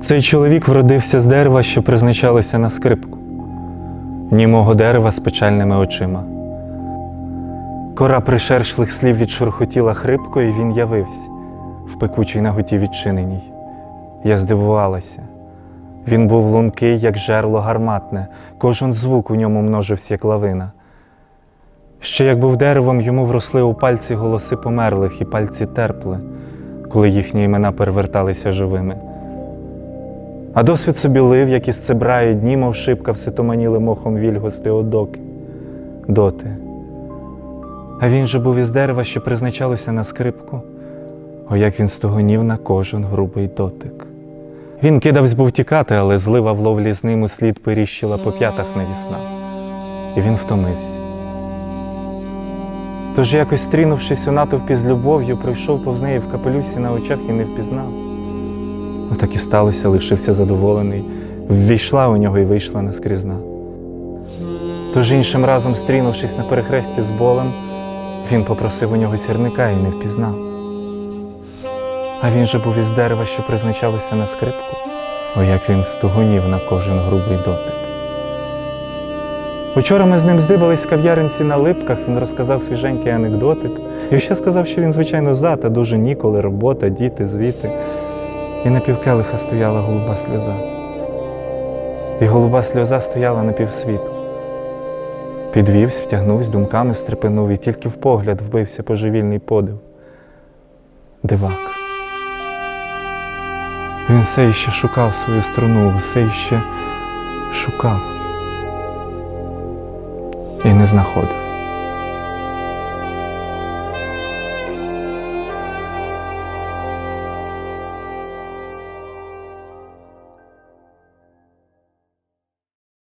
Цей чоловік вродився з дерева, що призначалося на скрипку, німого дерева з печальними очима. Кора пришершлих слів відшурхотіла хрипко, і він явився в пекучій наготі відчиненій. Я здивувалася. Він був лункий, як жерло гарматне, кожен звук у ньому множився, як лавина. Ще як був деревом, йому вросли у пальці голоси померлих, і пальці терпли, коли їхні імена переверталися живими. А досвід собі лив, як із цебраю дні, мов шибка, все туманіли мохом вільгости одоки, доти. А він же був із дерева, що призначалося на скрипку, о, як він стогонів на кожен грубий дотик. Він кидавсь був тікати, але злива в ловлі з ним у слід періщила по п'ятах навісна, і він втомився. Тож якось стрінувшись у натовпі з любов'ю, пройшов повз неї в капелюсі на очах і не впізнав. Отак і сталося, лишився задоволений, ввійшла у нього і вийшла наскрізна. Тож іншим разом, стрінувшись на перехресті з болем, він попросив у нього сірника і не впізнав. А він же був із дерева, що призначалося на скрипку, о як він стогонів на кожен грубий дотик. Учора ми з ним здибались в кав'яринці на липках, він розказав свіженький анекдотик. І ще сказав, що він, звичайно, за, та дуже ніколи, робота, діти, звіти. І на півкелиха стояла голуба сльоза. І голуба сльоза стояла на півсвіту. Підвівсь, втягнувся, думками стрепенув, і тільки в погляд вбився божевільний подив. Дивак. Він все іще шукав свою струну, все іще шукав і не знаходив.